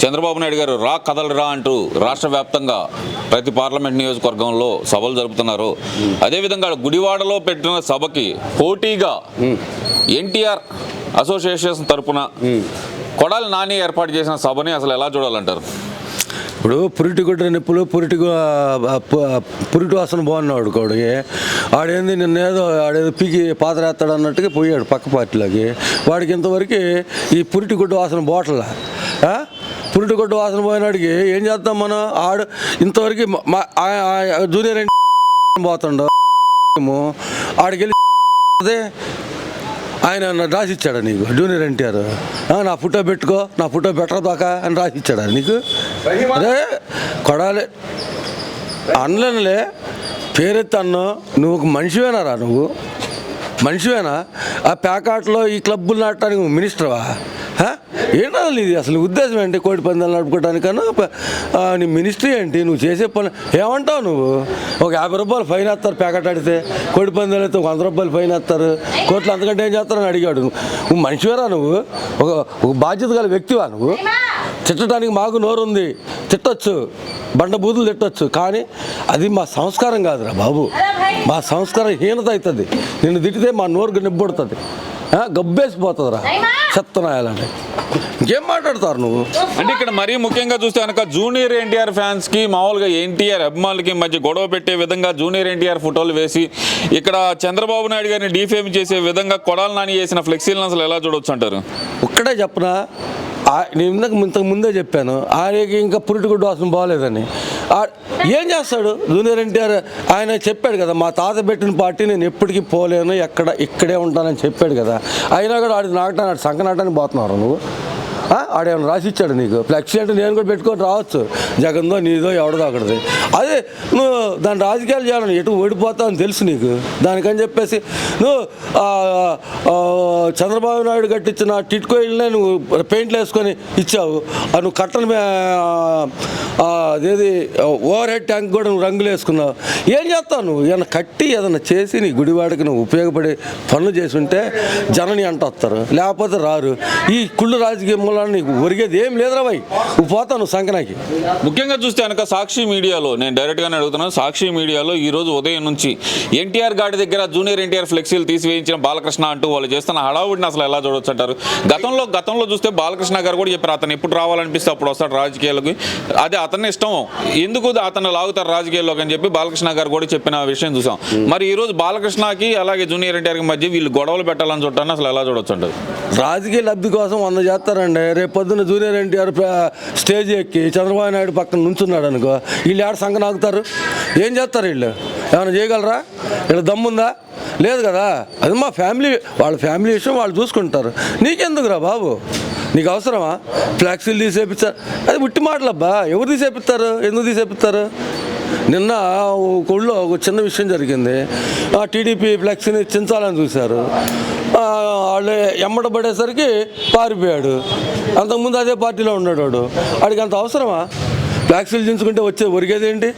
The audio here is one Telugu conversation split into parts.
చంద్రబాబు నాయుడు గారు రా కదలరా అంటూ రాష్ట్ర వ్యాప్తంగా ప్రతి పార్లమెంట్ నియోజకవర్గంలో సభలు జరుపుతున్నారు. అదేవిధంగా గుడివాడలో పెట్టిన సభకి పోటీగా ఎన్టీఆర్ అసోసియేషన్ తరపున కొడాలి నాని ఏర్పాటు చేసిన సభని అసలు ఎలా చూడాలంటారు? ఇప్పుడు పురిటి గుడ్డ నిప్పులు పురిటి పురిటి వాసన బాగున్నాడు కొడుకి. ఆడేంది నిన్నేదో ఆడేదో పీకి పాతరేస్తాడు అన్నట్టుగా పోయాడు పక్క పార్టీలోకి. వాడికి ఇంతవరకు ఈ పురిటిగుడ్డ వాసన బోటల గుడ్డ వాసన పోయినాడికి ఏం చేస్తాం మనం? ఆడు ఇంతవరకు జూనియర్ పోతుండో. ఆడికెళ్ళి అదే ఆయన రాసిచ్చాడు నీకు జూనియర్ ఎన్టీఆర్. ఆ, నా ఫోటో పెట్టుకో నా ఫోటో పెట్టదాకా అని రాసిచ్చాడా నీకు. అదే కొడాలి. అనలేనులే పేరెత్తి అన్న నువ్వు ఒక మనిషివేనారా నువ్వు? మనిషివేనా? ఆ ప్యాకాట్లో ఈ క్లబ్బులు నాటడానికి నువ్వు మినిస్టర్వా? అసలు ఇది అసలు ఉద్దేశం ఏంటి కోడి పందాలు నడుపుకోవడానికన్నా మినిస్ట్రీ ఏంటి? నువ్వు చేసే పని ఏమంటావు నువ్వు? ఒక యాభై రూపాయలు ఫైన్ వేస్తారు ప్యాకెట్ ఆడితే కోడి పందాలు అయితే ఒక వంద రూపాయలు ఫైన్ వేస్తారు. కోట్లు అంతకంటే ఏం చేస్తారని అడిగాడు. నువ్వు మనిషివేరా నువ్వు? ఒక ఒక బాధ్యత గల వ్యక్తివా నువ్వు? తిట్టడానికి మాకు నోరు ఉంది తిట్టొచ్చు. బండ బూతులు తిట్టొచ్చు. కానీ అది మా సంస్కారం కాదురా బాబు. మా సంస్కారం హీనత అవుతుంది. నిన్ను తిట్టితే మా నోరు నిబ్బడుతుంది గబ్బేసిపోతుందిరా. చెత్తనాయాలంటే ఇంకేం మాట్లాడతారు నువ్వు? అంటే ఇక్కడ మరీ ముఖ్యంగా చూస్తే కనుక జూనియర్ ఎన్టీఆర్ ఫ్యాన్స్కి మామూలుగా ఎన్టీఆర్ అభిమానులకి మధ్య గొడవ పెట్టే విధంగా జూనియర్ ఎన్టీఆర్ ఫోటోలు వేసి ఇక్కడ చంద్రబాబు నాయుడు గారిని డీఫేమ్ చేసే విధంగా కొడాలి నాని చేసిన ఫ్లెక్సీలను అసలు ఎలా చూడొచ్చు అంటారు? ఒక్కడే చెప్పనా? నేను ఇంతకు ఇంతకు ముందే చెప్పాను. ఆయనకి ఇంకా పురిటిగుడ్డు వాసన బాగాలేదని. ఏం చేస్తాడు జూనియర్ ఎన్టీఆర్? ఆయన చెప్పాడు కదా మా తాత పెట్టిన పార్టీ నేను ఎప్పటికీ పోలేను ఎక్కడ ఇక్కడే ఉంటానని చెప్పాడు కదా. అయినా కూడా ఆడి నాటడానికి సంక నాటడానికి పోతున్నారు నువ్వు? ఆడేమన్నా ఆడేమైనా రాసి ఇచ్చాడు నీకు? ఫ్లెక్సీ అంటే నేను కూడా పెట్టుకొని రావచ్చు. జగన్దో నీదో ఎవడదో అక్కడది అదే నువ్వు దాని రాజకీయాలు చేయాలని ఎటు ఓడిపోతావు అని తెలుసు నీకు. దానికని చెప్పేసి నువ్వు చంద్రబాబు నాయుడు కట్టించిన టిట్కో ఇళ్ళనే నువ్వు పెయింట్లు వేసుకొని ఇచ్చావు. ఆ నువ్వు కట్టను అదేది ఓవర్ హెడ్ ట్యాంక్ కూడా నువ్వు రంగులు వేసుకున్నావు. ఏం చేస్తావు నువ్వు? ఏదైనా కట్టి ఏదైనా చేసి నీ గుడివాడికి నువ్వు ఉపయోగపడే పనులు చేసి ఉంటే జనని అంట వస్తారు లేకపోతే రారు. ఈ కుళ్ళు రాజకీయం మూలాన నీకు ఒరిగేది ఏం లేదురా భయ్ నువ్వు పోతావు నువ్వు సంకనాకి ముఖ్యంగా చూస్తే కనుక సాక్షి మీడియాలో నేను డైరెక్ట్గానే అడుగుతున్నాను సాక్షి మీడియాలో ఈ రోజు ఉదయం నుంచి ఎన్టీఆర్ గాడి దగ్గర జూనియర్ ఎన్టీఆర్ ఫ్లెక్సీలు తీసివేయించిన బాలకృష్ణ అంటూ వాళ్ళు చేస్తున్న హడావుడిని అసలు ఎలా చూడొచ్చు అంటారు? గతంలో గతంలో చూస్తే బాలకృష్ణ గారు కూడా చెప్పారు అతను ఎప్పుడు రావాలనిపిస్తే అప్పుడు వస్తాడు రాజకీయాలకు అదే అతని ఇష్టం. ఎందుకు అతను లాగుతారు రాజకీయాల్లోకి అని చెప్పి బాలకృష్ణ గారు కూడా చెప్పిన విషయం చూసాం. మరి ఈ రోజు బాలకృష్ణకి అలాగే జూనియర్ ఎన్టీఆర్కి మధ్య వీళ్ళు గొడవలు పెట్టాలని చూడటాన్ని అసలు ఎలా చూడొచ్చు అంటారు? రాజకీయ లబ్ధి కోసం వంద చేస్తారండి. రేపు పొద్దున్న జూనియర్ ఎన్టీఆర్ స్టేజ్ ఎక్కి చంద్రబాబు నాయుడు పక్కన నుంచున్నాడు అనుకో వీళ్ళు ఆడ సంఘ నాకుతారు. ఏం చేస్తారు వీళ్ళు? ఏమైనా చేయగలరా? వీళ్ళ దమ్ముందా? లేదు కదా. అది మా ఫ్యామిలీ వాళ్ళ ఫ్యామిలీ విషయం వాళ్ళు చూసుకుంటారు. నీకెందుకురా బాబు? నీకు అవసరమా? ఫ్లాక్సీలు తీసేపిస్తారు అది ఉట్టి మాటలబ్బా. ఎవరు తీసేపిస్తారు? ఎందుకు తీసేపిస్తారు? నిన్న ఒక ఊళ్ళో ఒక చిన్న విషయం జరిగింది. ఆ టీడీపీ ఫ్లెక్స్ని చించాలని చూశారు. వాళ్ళు ఎమ్మట పడేసరికి పారిపోయాడు. అంతకుముందు అదే పార్టీలో ఉన్నాడు వాడు. వాడికి అంత అవసరమా? ఫ్లాక్సీలు చించుకుంటే వచ్చే ఒరిగేదేంటి?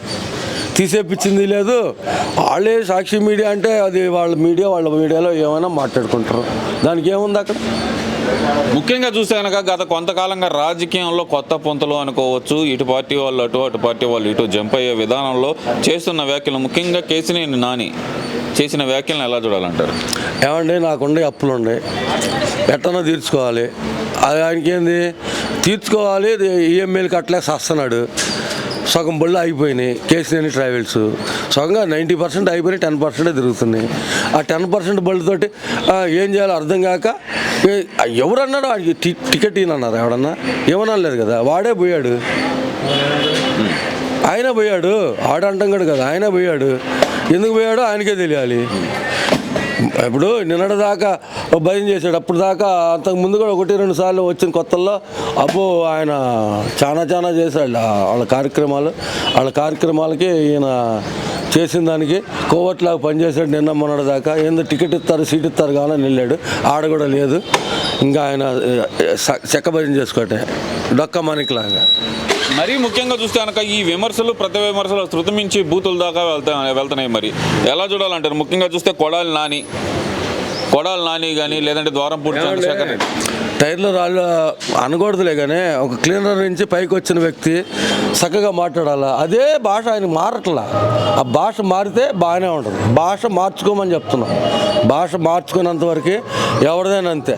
తీసేపించింది లేదు. వాళ్ళే సాక్షి మీడియా అంటే అది వాళ్ళ మీడియా వాళ్ళ మీడియాలో ఏమైనా మాట్లాడుకుంటారు. దానికి ఏముంది అక్కడ? ముఖ్యంగా చూస్తే కనుక గత కొంతకాలంగా రాజకీయంలో కొత్త పుంతలు అనుకోవచ్చు. ఇటు పార్టీ వాళ్ళు అటు అటు పార్టీ వాళ్ళు ఇటు జంప్ అయ్యే విధానంలో చేస్తున్న వ్యాఖ్యలు ముఖ్యంగా కేసినేని నాని చేసిన వ్యాఖ్యలను ఎలా చూడాలంటారు? ఏమండి నాకుండే అప్పులు ఉన్నాయి ఎట్టనో తీర్చుకోవాలి. అది ఆయనకి తీర్చుకోవాలి ఈఎంఐలు కట్టలేక వస్తున్నాడు సగం బళ్ళు అయిపోయినాయి కేసీఆర్ ట్రావెల్స్. సగంగా నైంటీ పర్సెంట్ అయిపోయినాయి టెన్ పర్సెంటే తిరుగుతున్నాయి. ఆ టెన్ పర్సెంట్ బళ్ళతోటి ఏం చేయాలో అర్థం కాక ఎవరన్నాడు వాడికి టికెట్ ఇయనన్నారు ఎవడన్నా ఏమనలేదు కదా వాడే పోయాడు. ఆయన పోయాడు ఆడంటాం కదా ఆయన పోయాడు. ఎందుకు పోయాడో ఆయనకే తెలియాలి. ఇప్పుడు నిన్నటి దాకా భయం చేశాడు. అప్పుడు దాకా అంతకు ముందు కూడా ఒకటి రెండు సార్లు వచ్చిన కొత్తల్లో అబ్బో ఆయన చాలా చాలా చేశాడు. వాళ్ళ కార్యక్రమాలు వాళ్ళ కార్యక్రమాలకి ఈయన చేసిన దానికి కోవట్లాగా పనిచేశాడు నిన్న మొన్నటి దాకా. ఏందో టికెట్ ఇస్తారు సీట్ ఇస్తారు కానీ వెళ్ళాడు. ఆడ కూడా లేదు. ఇంకా ఆయన చెక్క భజన చేసుకోవటే డొక్క మాణిక్లాగా మరీ ముఖ్యంగా చూస్తే కనుక ఈ విమర్శలు ప్రతి విమర్శలు శృతి మించి బూతుల దాకా వెళ్తా వెళ్తున్నాయి మరి. ఎలా చూడాలంటారు? ముఖ్యంగా చూస్తే కొడాలి నాని. కొడాలి నాని కానీ లేదంటే ద్వారంపూడి చంద్రశేఖర్ టైర్లో రాళ్ళు అనకూడదులే కానీ ఒక క్లీనర్ నుంచి పైకి వచ్చిన వ్యక్తి చక్కగా మాట్లాడాలా? అదే భాష ఆయన మారట్లా. ఆ భాష మారితే బాగానే ఉంటుంది. భాష మార్చుకోమని చెప్తున్నాం. భాష మార్చుకున్నంత వరకు ఎవరిదైనా అంతే.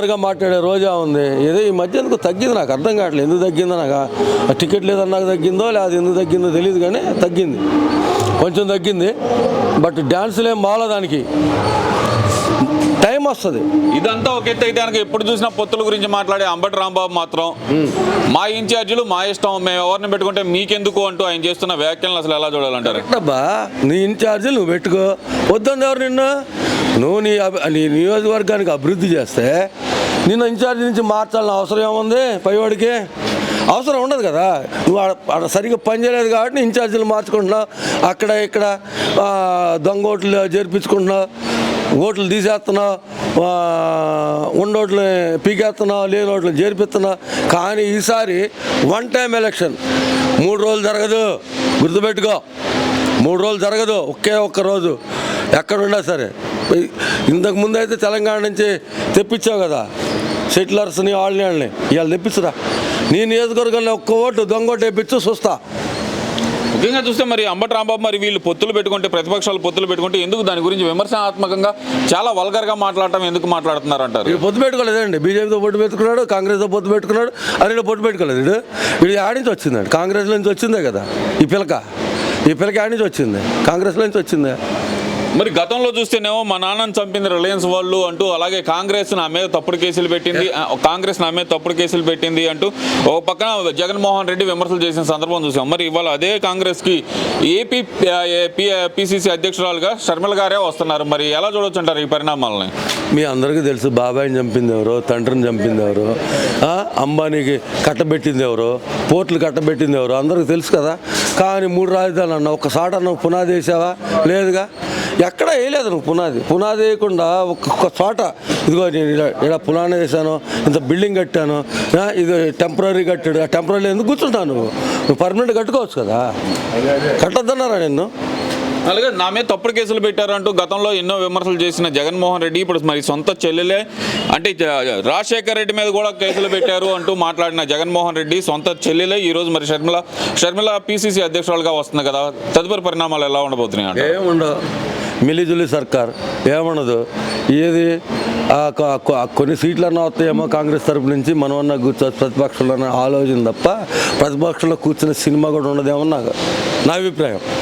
వలవరిగా మాట్లాడే రోజా ఉంది. ఏదో ఈ మధ్య ఎందుకు తగ్గింది? నాకు అర్థం కావట్లేదు. ఎందుకు తగ్గిందో నాకు టికెట్ లేదన్నాక తగ్గిందో లేదా ఎందుకు తగ్గిందో తెలియదు కానీ తగ్గింది. కొంచెం తగ్గింది. బట్ డ్యాన్సులు బాగాలే దానికి. టైం వస్తుంది. ఇదంతా ఒక ఎత్తు అయితే ఎప్పుడు చూసినా పొత్తుల గురించి మాట్లాడే అంబటి రాంబాబు మాత్రం మా ఇన్ఛార్జీలు మా ఇష్టం మేము ఎవరిని పెట్టుకుంటే మీకెందుకు అంటూ ఆయన చేస్తున్న వ్యాఖ్యలను అసలు ఎలా చూడాలంటారు? అబ్బా. నీ ఇన్ఛార్జీలు నువ్వు పెట్టుకో. వద్దంది ఎవరు నిన్ను? నువ్వు నీ నీ నియోజకవర్గానికి అభివృద్ధి చేస్తే నిన్ను ఇన్ఛార్జి నుంచి మార్చాలని అవసరం ఏముంది? పైవాడికి అవసరం ఉండదు కదా. నువ్వు సరిగ్గా పని చేయలేదు కాబట్టి ఇన్ఛార్జీలు మార్చుకుంటున్నావు. అక్కడ ఇక్కడ దొంగ ఓట్లు జరిపించుకుంటున్నావు ఓట్లు తీసేస్తున్నావు. ఉండోట్లు పీకేస్తున్నావు లేని ఓట్లు చేర్పిస్తున్నావు. కానీ ఈసారి వన్ టైం ఎలక్షన్ మూడు రోజులు జరగదు. గుర్తుపెట్టుకో. మూడు రోజులు జరగదు. ఒకే ఒక్క రోజు. ఎక్కడున్నా సరే. ఇంతకు అయితే తెలంగాణ నుంచి తెప్పించావు కదా. సెటిలర్స్ని వాళ్ళని వాళ్ళని ఇవాళ తెప్పించురా నీ నియోజకవర్గంలో ఒక్క ఓటు దొంగ ఓటు వేయించు చూస్తా. ముఖ్యంగా చూస్తే మరి అంబటి రాంబాబు మరి వీళ్ళు పొత్తులు పెట్టుకుంటే ప్రతిపక్షాలు పొత్తులు పెట్టుకుంటే ఎందుకు దాని గురించి విమర్శనాత్మకంగా చాలా వల్గర్గా మాట్లాడటం ఎందుకు మాట్లాడుతున్నారు అంటారు వీడు పొత్తు పెట్టుకోలేదండి. బీజేపీతో పొత్తు పెట్టుకున్నాడు కాంగ్రెస్తో పొత్తు పెట్టుకున్నాడు అని పొత్తు పెట్టుకోలేదు వీడు. వీడు ఆడి నుంచి వచ్చిందండి. కాంగ్రెస్ నుంచి వచ్చిందే కదా ఈ పిలక. ఈ పిలక ఆడి నుంచి వచ్చింది. కాంగ్రెస్ నుంచి వచ్చిందే. మరి గతంలో చూస్తేనేమో మా నాన్నని చంపింది రిలయన్స్ వాళ్ళు అంటూ అలాగే కాంగ్రెస్ నా మీద తప్పుడు కేసులు పెట్టింది కాంగ్రెస్ నా మీద తప్పుడు కేసులు పెట్టింది అంటూ ఒక పక్కన జగన్మోహన్ రెడ్డి విమర్శలు చేసిన సందర్భం చూసాం. మరి ఇవాళ అదే కాంగ్రెస్కి ఏపీ పిసిసి అధ్యక్షురాలుగా షర్మిల గారే వస్తున్నారు. మరి ఎలా చూడొచ్చు అంటారు ఈ పరిణామాలని? మీ అందరికీ తెలుసు బాబాయిని చంపింది ఎవరు తండ్రిని చంపింది ఎవరు అంబానీకి కట్టబెట్టింది ఎవరు పోర్టులు కట్టబెట్టింది ఎవరు అందరికీ తెలుసు కదా. కానీ మూడు రాజధానులు అన్న ఒక్కసాట నువ్వు పునాది వేసావా? లేదుగా? ఎక్కడ వేయలేదు నువ్వు పునాది. పునాది వేయకుండా ఒక్కొక్క చోట ఇదిగో నేను ఇలా ఇలా పునాది వేసాను ఇంత బిల్డింగ్ కట్టాను ఇది టెంపరీ కట్టాడు ఆ టెంపరీ ఎందుకు కూర్చుంటావు నువ్వు? నువ్వు పర్మనెంట్ కట్టుకోవచ్చు కదా? కట్టొద్దన్నారా నిన్ను? అలాగే నా మీద తప్పుడు కేసులు పెట్టారు అంటూ గతంలో ఎన్నో విమర్శలు చేసిన జగన్మోహన్ రెడ్డి ఇప్పుడు మరి సొంత చెల్లెలే. అంటే రాజశేఖర్ రెడ్డి మీద కూడా కేసులు పెట్టారు అంటూ మాట్లాడిన జగన్మోహన్ రెడ్డి సొంత చెల్లెలే. ఈ రోజు మరి షర్మిల షర్మిల పిసిసి అధ్యక్షురాలుగా వస్తుంది కదా. తదుపరి పరిణామాలు ఎలా ఉండబోతున్నాయి అంటే ఏముండవు. మిలిజులి సర్కార్ ఏముండదు ఏది? ఆ కొ- కొ- కొన్ని సీట్లన్నా వస్తాయేమో కాంగ్రెస్ తరపు నుంచి మనమన్నా కూర్చో ప్రతిపక్షంలో ఆలోచన తప్ప ప్రతిపక్షంలో కూర్చున్న సినిమా కూడా ఉండదేమో నాకు నా అభిప్రాయం.